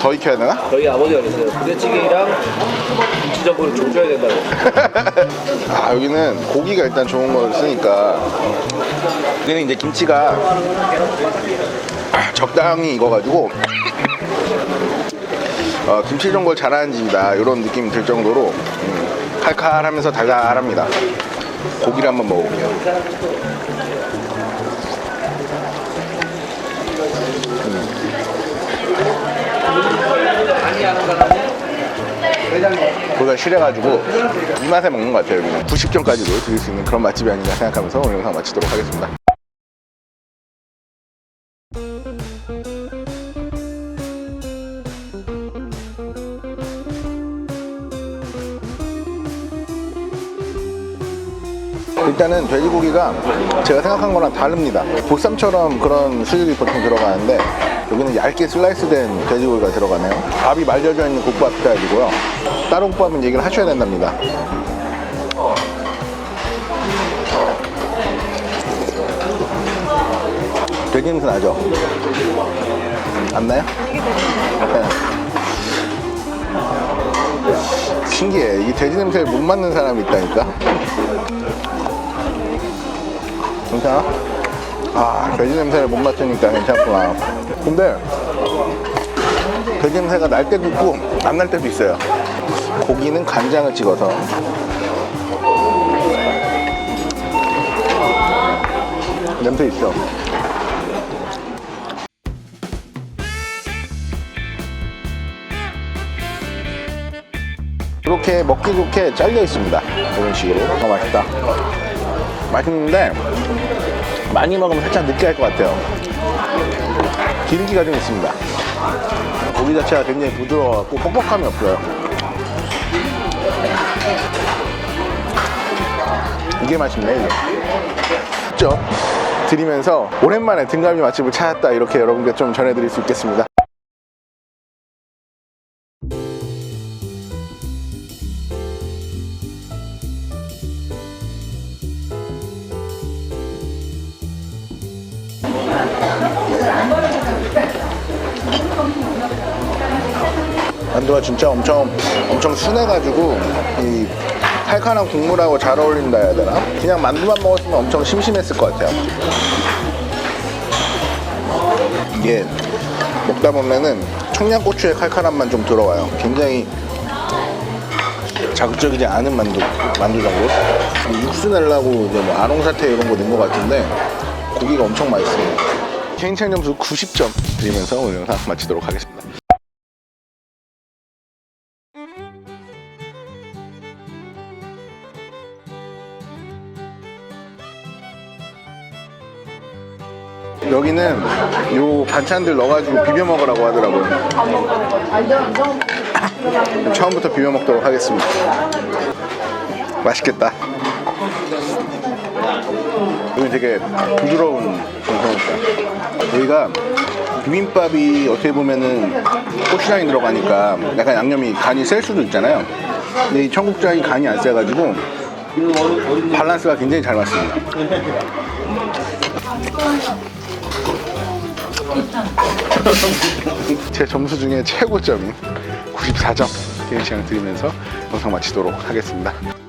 더 익혀야 되나? 저희 아버지가 그랬어요. 부대찌개랑 김치전골을 조져야 된다고. 아 여기는 고기가 일단 좋은 걸 쓰니까 여기는 이제 김치가 아, 적당히 익어가지고 어, 김치 이런 걸 잘하는 집이다 이런 느낌이 들 정도로 음, 칼칼하면서 달달합니다 고기를 한번 먹어볼게요. 고기가 실해가지고 이 맛에 먹는 것 같아요 여기는. 90점까지도 드릴 수 있는 그런 맛집이 아닌가 생각하면서 오늘 영상 마치도록 하겠습니다 일단은 돼지고기가 제가 생각한 거랑 다릅니다 보쌈처럼 그런 수육이 보통 들어가는데 여기는 얇게 슬라이스된 돼지고기가 들어가네요 밥이 말려져 있는 국밥 스타일이고요 다른 국밥은 얘기를 하셔야 된답니다 돼지 냄새 나죠? 안 나요? 네. 신기해 이 돼지 냄새를 못 맡는 사람이 있다니까 괜찮아? 아 돼지 냄새를 못 맡으니까 괜찮구나. 근데 돼지 냄새가 날 때도 있고 안 날 때도 있어요. 고기는 간장을 찍어서. 냄새 있어 이렇게 먹기 좋게 잘려 있습니다. 이런 식으로. 어, 맛있다 맛있는데 많이 먹으면 살짝 느끼할 것 같아요. 기름기가 좀 있습니다. 고기 자체가 굉장히 부드러워갖고 뻑뻑함이 없어요. 이게 맛있네 이게. 죠? 드리면서 오랜만에 등갈비 맛집을 찾았다 이렇게 여러분께 좀 전해드릴 수 있겠습니다 만두가 진짜 엄청 엄청 순해가지고 이 칼칼한 국물하고 잘 어울린다 해야 되나? 그냥 만두만 먹었으면 엄청 심심했을 것 같아요. 이게 먹다 보면은 청양고추의 칼칼함만 좀 들어와요. 굉장히 자극적이지 않은 만두, 만두 정도? 이 육수 내려고 이제 뭐 아롱사태 이런 거 넣은 것 같은데 고기가 엄청 맛있어요. 개인차이 점수 90점 드리면서 오늘 영상 마치도록 하겠습니다. 여기는 요 반찬들 넣어가지고 비벼 먹으라고 하더라고요. 처음부터 비벼 먹도록 하겠습니다. 맛있겠다. 여기 되게 부드러운 정성이다. 여기가 비빔밥이 어떻게 보면은 고추장이 들어가니까 약간 양념이 간이 셀 수도 있잖아요. 근데 이 청국장이 간이 안 세가지고 밸런스가 굉장히 잘 맞습니다. 제 점수 중에 최고점인 94점 개인 시간 드리면서 영상 마치도록 하겠습니다.